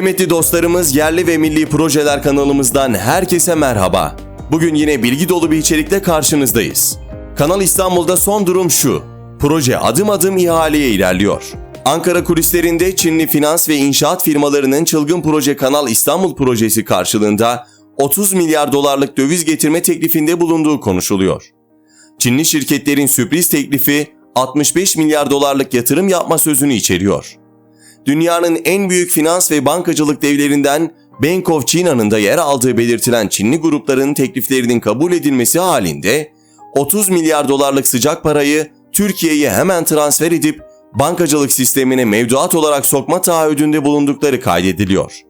Kıymetli dostlarımız yerli ve milli projeler kanalımızdan herkese merhaba. Bugün yine bilgi dolu bir içerikle karşınızdayız. Kanal İstanbul'da son durum şu. Proje adım adım ihaleye ilerliyor. Ankara kulislerinde Çinli finans ve inşaat firmalarının çılgın proje Kanal İstanbul projesi karşılığında 30 milyar dolarlık döviz getirme teklifinde bulunduğu konuşuluyor. Çinli şirketlerin sürpriz teklifi 65 milyar dolarlık yatırım yapma sözünü içeriyor. Dünyanın en büyük finans ve bankacılık devlerinden Bank of China'nın da yer aldığı belirtilen Çinli grupların tekliflerinin kabul edilmesi halinde 30 milyar dolarlık sıcak parayı Türkiye'ye hemen transfer edip bankacılık sistemine mevduat olarak sokma taahhüdünde bulundukları kaydediliyor.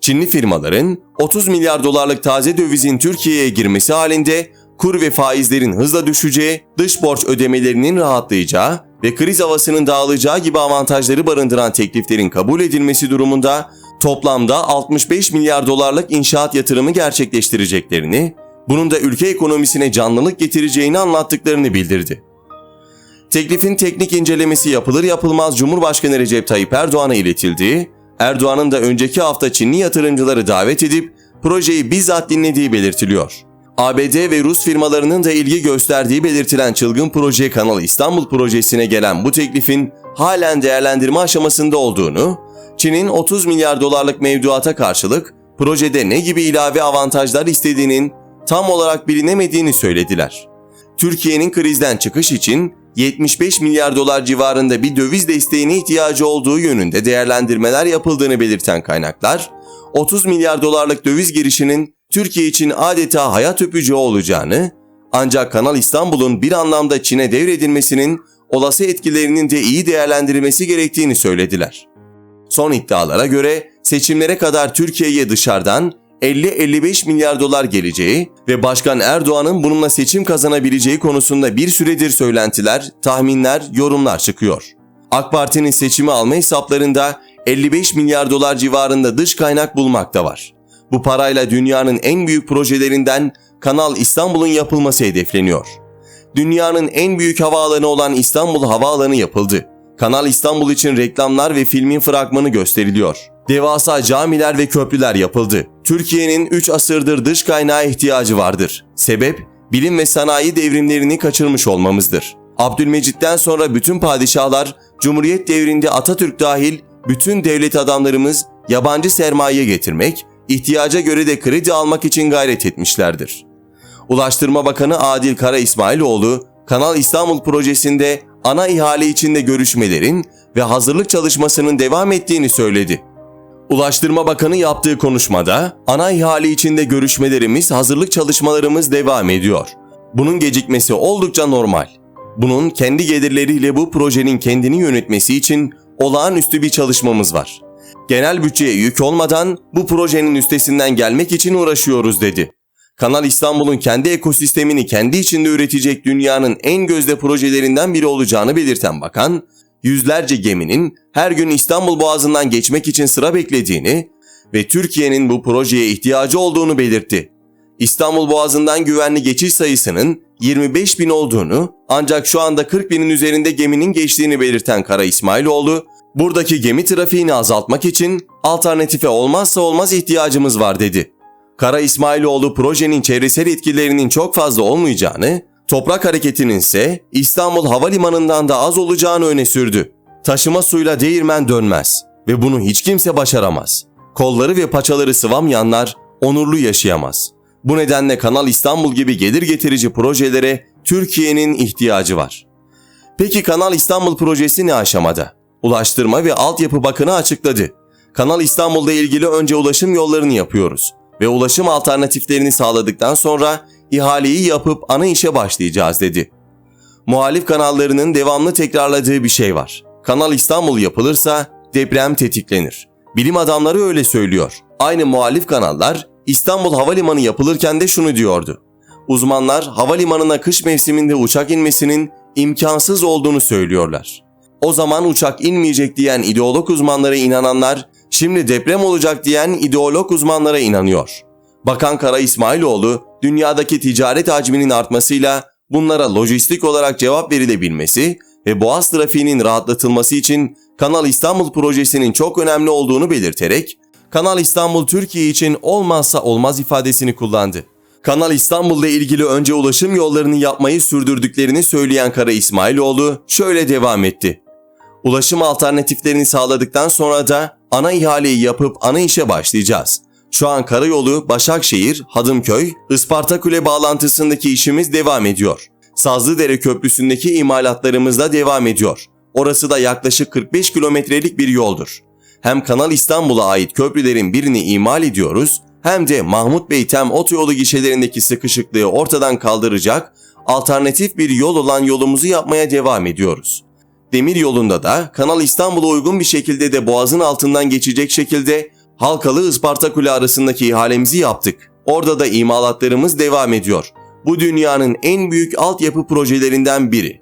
Çinli firmaların 30 milyar dolarlık taze dövizin Türkiye'ye girmesi halinde kur ve faizlerin hızla düşeceği, dış borç ödemelerinin rahatlayacağı ve kriz havasının dağılacağı gibi avantajları barındıran tekliflerin kabul edilmesi durumunda toplamda 65 milyar dolarlık inşaat yatırımı gerçekleştireceklerini, bunun da ülke ekonomisine canlılık getireceğini anlattıklarını bildirdi. Teklifin teknik incelemesi yapılır yapılmaz Cumhurbaşkanı Recep Tayyip Erdoğan'a iletildiği, Erdoğan'ın da önceki hafta Çinli yatırımcıları davet edip projeyi bizzat dinlediği belirtiliyor. ABD ve Rus firmalarının da ilgi gösterdiği belirtilen çılgın proje Kanal İstanbul projesine gelen bu teklifin halen değerlendirme aşamasında olduğunu, Çin'in 30 milyar dolarlık mevduata karşılık projede ne gibi ilave avantajlar istediğinin tam olarak bilinemediğini söylediler. Türkiye'nin krizden çıkış için 75 milyar dolar civarında bir döviz desteğine ihtiyacı olduğu yönünde değerlendirmeler yapıldığını belirten kaynaklar, 30 milyar dolarlık döviz girişinin Türkiye için adeta hayat öpücüğü olacağını, ancak Kanal İstanbul'un bir anlamda Çin'e devredilmesinin olası etkilerinin de iyi değerlendirilmesi gerektiğini söylediler. Son iddialara göre seçimlere kadar Türkiye'ye dışarıdan 50-55 milyar dolar geleceği ve Başkan Erdoğan'ın bununla seçim kazanabileceği konusunda bir süredir söylentiler, tahminler, yorumlar çıkıyor. AK Parti'nin seçimi alma hesaplarında 55 milyar dolar civarında dış kaynak bulmakta var. Bu parayla dünyanın en büyük projelerinden Kanal İstanbul'un yapılması hedefleniyor. Dünyanın en büyük havaalanı olan İstanbul Havaalanı yapıldı. Kanal İstanbul için reklamlar ve filmin fragmanı gösteriliyor. Devasa camiler ve köprüler yapıldı. Türkiye'nin 3 asırdır dış kaynağa ihtiyacı vardır. Sebep, bilim ve sanayi devrimlerini kaçırmış olmamızdır. Abdülmecit'ten sonra bütün padişahlar, Cumhuriyet devrinde Atatürk dahil bütün devlet adamlarımız yabancı sermaye getirmek, ihtiyaca göre de kredi almak için gayret etmişlerdir. Ulaştırma Bakanı Adil Kara İsmailoğlu, Kanal İstanbul projesinde ana ihale içinde görüşmelerin ve hazırlık çalışmasının devam ettiğini söyledi. Ulaştırma Bakanı yaptığı konuşmada, ana ihale içinde görüşmelerimiz, hazırlık çalışmalarımız devam ediyor. Bunun gecikmesi oldukça normal. Bunun kendi gelirleriyle bu projenin kendini yönetmesi için olağanüstü bir çalışmamız var. Genel bütçeye yük olmadan bu projenin üstesinden gelmek için uğraşıyoruz dedi. Kanal İstanbul'un kendi ekosistemini kendi içinde üretecek dünyanın en gözde projelerinden biri olacağını belirten bakan, yüzlerce geminin her gün İstanbul Boğazı'ndan geçmek için sıra beklediğini ve Türkiye'nin bu projeye ihtiyacı olduğunu belirtti. İstanbul Boğazı'ndan güvenli geçiş sayısının 25 bin olduğunu ancak şu anda 40 binin üzerinde geminin geçtiğini belirten Kara İsmailoğlu, buradaki gemi trafiğini azaltmak için alternatife olmazsa olmaz ihtiyacımız var dedi. Kara İsmailoğlu projenin çevresel etkilerinin çok fazla olmayacağını, toprak hareketinin ise İstanbul Havalimanı'ndan da az olacağını öne sürdü. Taşıma suyla değirmen dönmez ve bunu hiç kimse başaramaz. Kolları ve paçaları sıvamayanlar onurlu yaşayamaz. Bu nedenle Kanal İstanbul gibi gelir getirici projelere Türkiye'nin ihtiyacı var. Peki Kanal İstanbul projesi ne aşamada? Ulaştırma ve Altyapı Bakanı açıkladı. Kanal İstanbul'da ilgili önce ulaşım yollarını yapıyoruz ve ulaşım alternatiflerini sağladıktan sonra ihaleyi yapıp ana işe başlayacağız dedi. Muhalif kanallarının devamlı tekrarladığı bir şey var. Kanal İstanbul yapılırsa deprem tetiklenir. Bilim adamları öyle söylüyor. Aynı muhalif kanallar İstanbul Havalimanı yapılırken de şunu diyordu. Uzmanlar havalimanına kış mevsiminde uçak inmesinin imkansız olduğunu söylüyorlar. O zaman uçak inmeyecek diyen ideolog uzmanlara inananlar şimdi deprem olacak diyen ideolog uzmanlara inanıyor. Bakan Kara İsmailoğlu dünyadaki ticaret hacminin artmasıyla bunlara lojistik olarak cevap verilebilmesi ve boğaz trafiğinin rahatlatılması için Kanal İstanbul projesinin çok önemli olduğunu belirterek Kanal İstanbul Türkiye için olmazsa olmaz ifadesini kullandı. Kanal İstanbul'la ilgili önce ulaşım yollarını yapmayı sürdürdüklerini söyleyen Kara İsmailoğlu şöyle devam etti. Ulaşım alternatiflerini sağladıktan sonra da ana ihaleyi yapıp ana işe başlayacağız. Şu an karayolu Başakşehir, Hadımköy, Ispartakule bağlantısındaki işimiz devam ediyor. Sazlıdere Köprüsü'ndeki imalatlarımız da devam ediyor. Orası da yaklaşık 45 kilometrelik bir yoldur. Hem Kanal İstanbul'a ait köprülerin birini imal ediyoruz hem de Mahmut Bey Tem otoyolu gişelerindeki sıkışıklığı ortadan kaldıracak alternatif bir yol olan yolumuzu yapmaya devam ediyoruz. Demir yolunda da Kanal İstanbul'a uygun bir şekilde de boğazın altından geçecek şekilde Halkalı Ispartakule arasındaki ihalemizi yaptık. Orada da imalatlarımız devam ediyor. Bu dünyanın en büyük altyapı projelerinden biri.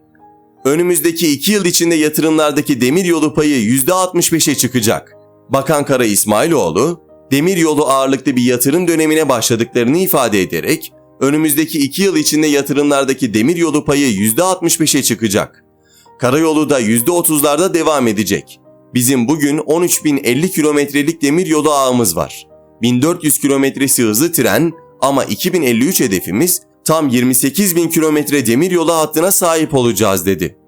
Önümüzdeki iki yıl içinde yatırımlardaki demir yolu payı %65'e çıkacak. Bakan Kara İsmailoğlu, demir yolu ağırlıklı bir yatırım dönemine başladıklarını ifade ederek, önümüzdeki iki yıl içinde yatırımlardaki demir yolu payı %65'e çıkacak. Karayolu da %30'larda devam edecek. Bizim bugün 13.050 kilometrelik demir yolu ağımız var. 1400 kilometresi hızlı tren ama 2053 hedefimiz tam 28.000 kilometre demir yolu hattına sahip olacağız dedi.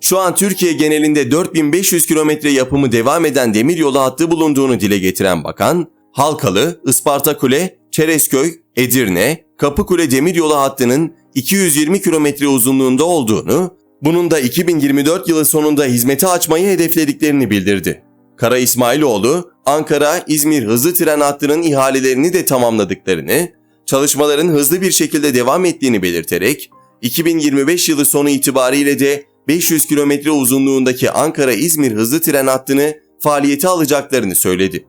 Şu an Türkiye genelinde 4500 kilometre yapımı devam eden demir yolu hattı bulunduğunu dile getiren bakan, Halkalı, Ispartakule, Çerezköy, Edirne, Kapıkule demir yolu hattının 220 kilometre uzunluğunda olduğunu, bunun da 2024 yılı sonunda hizmete açmayı hedeflediklerini bildirdi. Kara İsmailoğlu, Ankara-İzmir hızlı tren hattının ihalelerini de tamamladıklarını, çalışmaların hızlı bir şekilde devam ettiğini belirterek, 2025 yılı sonu itibariyle de 500 kilometre uzunluğundaki Ankara-İzmir hızlı tren hattını faaliyete alacaklarını söyledi.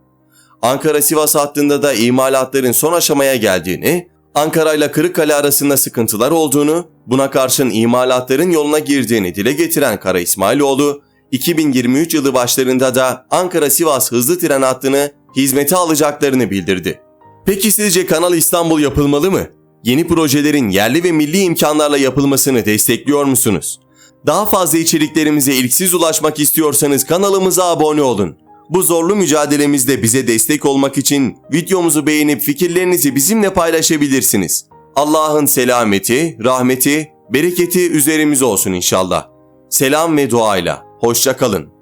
Ankara-Sivas hattında da imalatların son aşamaya geldiğini, Ankara ile Kırıkkale arasında sıkıntılar olduğunu, buna karşın imalatların yoluna girdiğini dile getiren Kara İsmailoğlu, 2023 yılı başlarında da Ankara-Sivas hızlı tren hattını hizmete alacaklarını bildirdi. Peki sizce Kanal İstanbul yapılmalı mı? Yeni projelerin yerli ve milli imkanlarla yapılmasını destekliyor musunuz? Daha fazla içeriklerimize ilk siz ulaşmak istiyorsanız kanalımıza abone olun. Bu zorlu mücadelemizde bize destek olmak için videomuzu beğenip fikirlerinizi bizimle paylaşabilirsiniz. Allah'ın selameti, rahmeti, bereketi üzerimize olsun inşallah. Selam ve duayla. Hoşça kalın.